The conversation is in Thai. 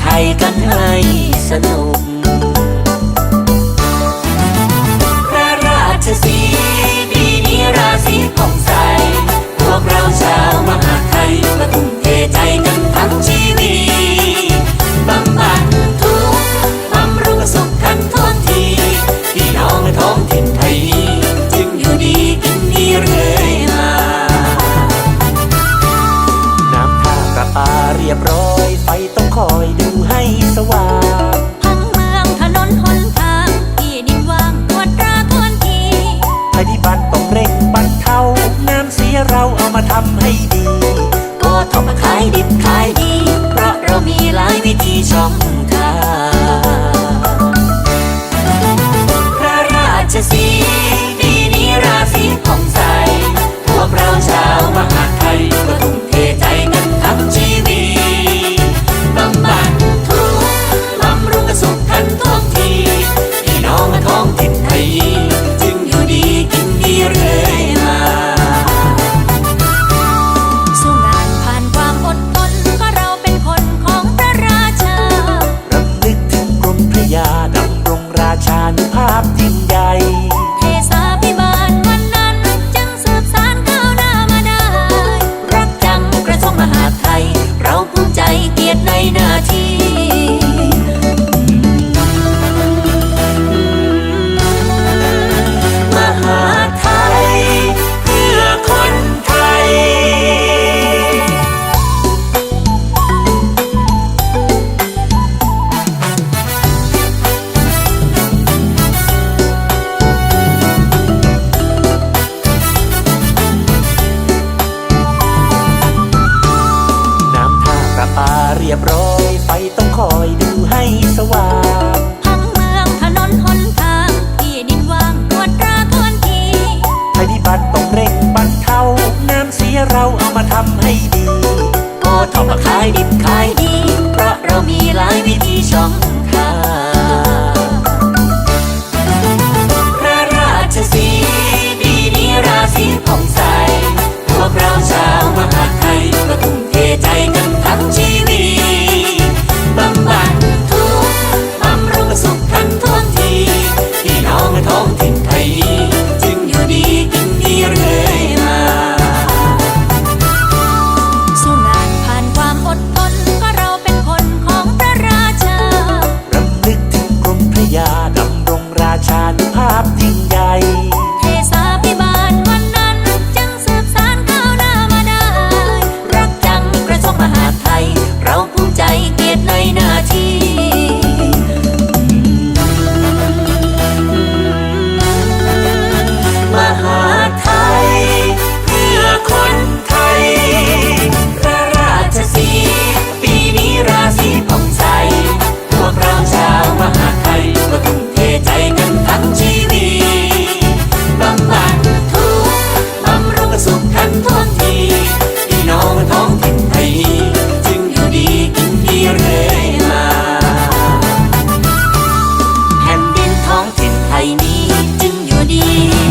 ไทยกันให้สนุก คอยดูให้สว่างพังเมืองถนนหนทางที่ดินว่างตรวจตราทวนทีปฏิบัติต้องเร่งบรรเทาน้ำเสียเราเอามาทำให้ดีก็ทำขายดิบขายดี ต้องคอยดูให้สว่างพังเมืองถนนหนทาง ที่ดินว่างตวจตราทวนทีภัยพิบัติต้องเร่งบรรเทาน้ำเสียเราเอามาทำให้ดีพอทำมาขายดิบขายดี เพราะเรามีหลายวิธีช่องทาง ยาดำรงราชานุภาพยิ่งใหญ่ 一